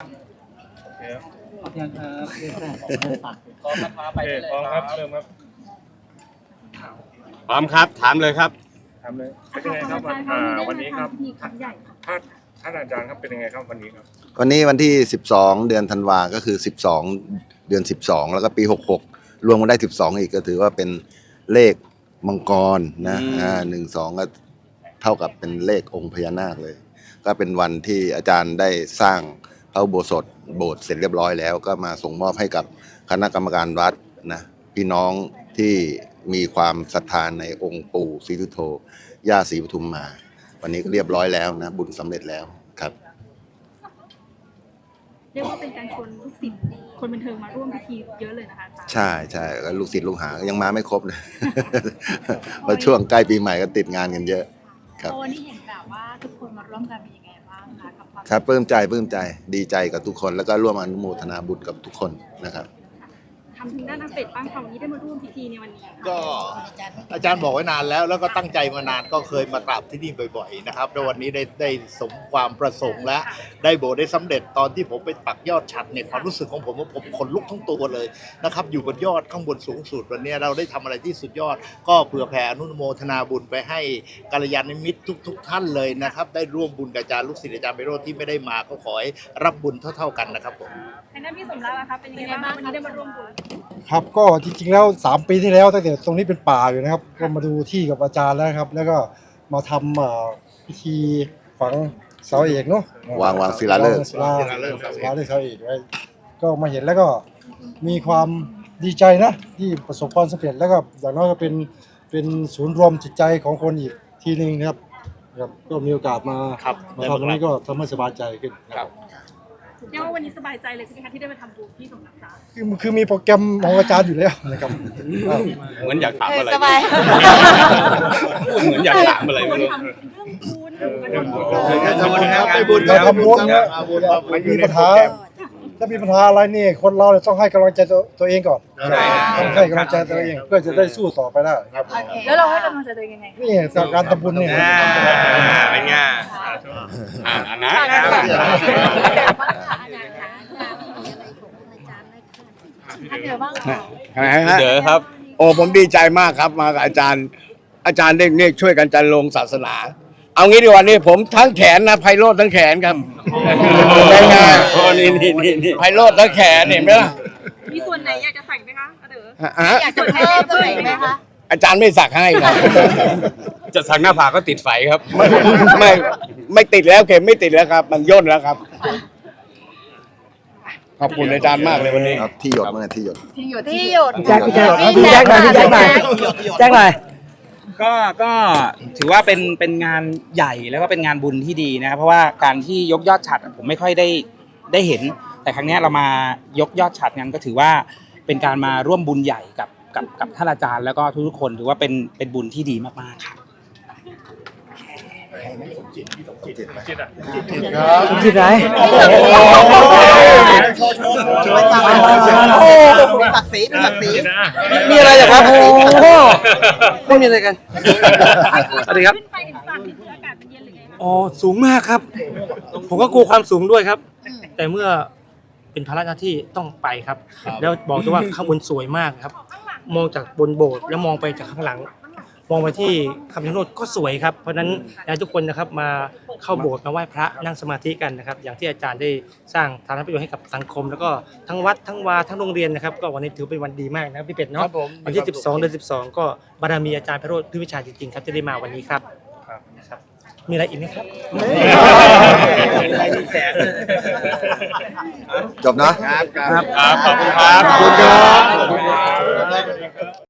ขอบคุณครับเรื่องแรกของฝากพร้อมนะคะไปโอเคได้เลยพร้อมครับเริ่มครับพร้อมครับ ถามเลยครับ ทำเลยเป็นยังไงครับวันอ่าวันนี้ครับมีครั้งใหญ่ค่ะท่านท่านอาจารย์ครับเป็นยังไงครับวันนี้ครับวันนี้วันที่ 12 เดือนธันวาก็คือ 12 เดือน 12 แล้วก็ปี 66 รวมกันได้ 12 อีกก็ถือว่าเป็นเลขมังกรนะอืม อ่าหนึ่งสองก็เท่ากับเป็นเลของค์พญานาคเลย ก็เป็นวันที่อาจารย์ได้สร้าง พระอุโบสถโบสถ์เสร็จเรียบร้อยแล้ว ก็มาส่งมอบให้กับคณะกรรมการวัดนะพี่น้องที่มีความศรัทธาในองค์ปู่ศรีสุโธย่าศรีปทุมมา วันนี้ก็เรียบร้อยแล้วนะ บุญสำเร็จแล้วครับ เรียกว่าเป็นการชวนลูกศิษย์คนบันเทิงมาร่วมพิธีเยอะเลยนะคะอาจารย์ใช่ใช่แล้วลูกศิษย์ลูกหาก็ยังมาไม่ครบเลยเพราะช่วงใกล้ปีใหม่ก็ติดงานกันเยอะ ครับพอวันนี้เห็นแบบว่าทุกคนมาร่วมกันเป็นยังไงบ้างคะกับความ ครับปลื้มใจปลื้มใจดีใจกับทุกคน แล้วก็ร่วมอนุโมทนาบุญกับทุกคนนะครับ ทำถึงด้านอาเป็ดบ้างค่ะวันนี้ได้มาร่วมพิธีในวันนี้ค่ะก็อาจารย์บอกไว้นานแล้ว แล้วก็ตั้งใจมานานก็เคยมากราบที่นี่บ่อยๆนะครับแล้ววันนี้ได้ได้สมความประสงค์และได้โบสถ์ได้สำเร็จตอนที่ผมไปปักยอดฉัดเนี่ยความรู้สึกของผมว่าผมขนลุกทั้งตัวเลยนะครับอยู่บนยอดข้างบนสูงสุดวันนี้เราได้ทำอะไรที่สุดยอด ก็เผื่อแผ่อนุโมทนาบุญไปให้กัลยาณมิตรทุก ๆ ท่านเลยนะครับได้ร่วมบุญกับอาจารย์ลูกศิษย์อาจารย์ไปโรธที่ไม่ได้มาก็ขอให้รับบุญเท่า ๆกันนะครับผม ทางด้านพี่สมรักล่ะคะเป็นยังไงบ้างวันนี้ได้มาร่วมบุญ ครับก็จริงๆแล้ว 3 ปีที่แล้วตั้งแต่ตรงนี้เป็นป่าอยู่นะครับ ก็มาดูที่กับอาจารย์แล้วครับ แล้วก็มาทำอ่าพิธีฝังเสาเอกเนาะวางวางศิลาฤกษ์วงศิลาศิลาฤกษ์เสาเอกไว้ก็มาเห็นแล้วก็มีความดีใจนะ ที่ประสบความสำเร็จแล้วก็อย่างน้อยก็เป็นเป็นศูนย์รวมจิตใจของคนอีกทีหนึ่งนะครับครับก็มีโอกาสมาครับ มาทำตรงนี้ก็ทำให้สบายใจขึ้นครับ เรียกว่าวันนี้สบายใจเลยใช่ไหมคะที่ได้มาทำบุญพี่สมรักจ้าคือคือมีโปรแกรมของอาจารย์อยู่แล้วนะครับครับเหมือนอยากถามอะไรสบาย พูดเหมือนอยากถามอะไรไม่รู้ ทำบุญครับไปบุญเราทำบุญนะเอาบุญมาไม่มีปัญหา ถ้ามีปัญหาอะไรนี่คนเราเนี่ยต้องให้กำลังใจตัวตัวเองก่อนใช่ ต้องให้กำลังใจตัวเอง เพื่อจะได้สู้ต่อไปได้ครับแล้วเราให้กำลังใจตัวเองยังไง นี่การทำบุญนี่อ่าเป็นไงอ่าอันนะเดี๋ยวบ้างค่ะเดี๋ยวครับ โอ้ผมดีใจมากครับมากับอาจารย์ อาจารย์เด็กเนี่ยช่วยกันจันลงศาสนา เอางี้ดีกว่านี่ผมทั้งแขนนะไพโรธทั้งแขนครับเป็นไงโอ้นี่นี่นี่นี่ไพโรธทั้งแขนเห็นไหมล่ะมีส่วนไหนอยากจะใส่ไหมคะอาเด๋อฮะอยากจะเพิ่มตัวไหนไหมคะอาจารย์ไม่สักให้ครับจะสักหน้าผากก็ติดไฟครับ ไม่ไม่ไม่ติดแล้วเข็มไม่ติดแล้วครับ มันย่นแล้วครับ ขอบคุณอาจารย์มากเลยวันนี้ ครับที่หยดเมื่อที่หยดที่หยดที่หยดแจ็คพี่แจ็คพี่แจ็คหน่อยพี่แจ็คหน่อยแจ็คหน่อย ก็ก็ถือว่าเป็นเป็นงานใหญ่แล้วก็เป็นงานบุญที่ดีนะครับเพราะว่าการที่ยกยอดฉัดอะผมไม่ค่อยได้ได้เห็น แต่ครั้งเนี้ยเรามายกยอดฉัดกันก็ถือว่าเป็นการมาร่วมบุญใหญ่กับกับกับท่านอาจารย์แล้วก็ทุกๆคนถือว่าเป็นเป็นบุญที่ดีมากๆครับจิตอะที่ไหน โอ้ ศักดิ์ศรีเป็นศักดิ์ศรีจิตนะมีอะไรเหรอครับโอ้โหไม่มีอะไรกันสวัสดีครับ ขึ้นไปเห็นสั่นนี่คืออากาศมันเย็นหรือไงคะอ๋อสูงมากครับ ผมก็กลัวความสูงด้วยครับ แต่เมื่อเป็นภาระหน้าที่ต้องไปครับ แล้วบอกเลยว่าข้างบนสวยมากครับ มองจากบนโบสถ์แล้วมองไปจากข้างหลัง มองไปที่คำชะโนดก็สวยครับ เพราะฉะนั้นอยากให้ทุกคนนะครับมา เข้าโบสถ์มาไหว้พระนั่งสมาธิกันนะครับ อย่างที่อาจารย์ได้สร้างฐานะประโยชน์ให้กับสังคม แล้วก็ทั้งวัดทั้งวาทั้งโรงเรียนนะครับ ก็วันนี้ถือเป็นวันดีมากนะครับพี่เป็ดเนาะวันที่ 12เดือน12 ก็บารมีอาจารย์พระโรธพิวิชาจริงๆครับที่ได้มาวันนี้ครับนะครับมีอะไรอีกไหมครับ จบเนาะครับ ขอบคุณครับ ขอบคุณครับ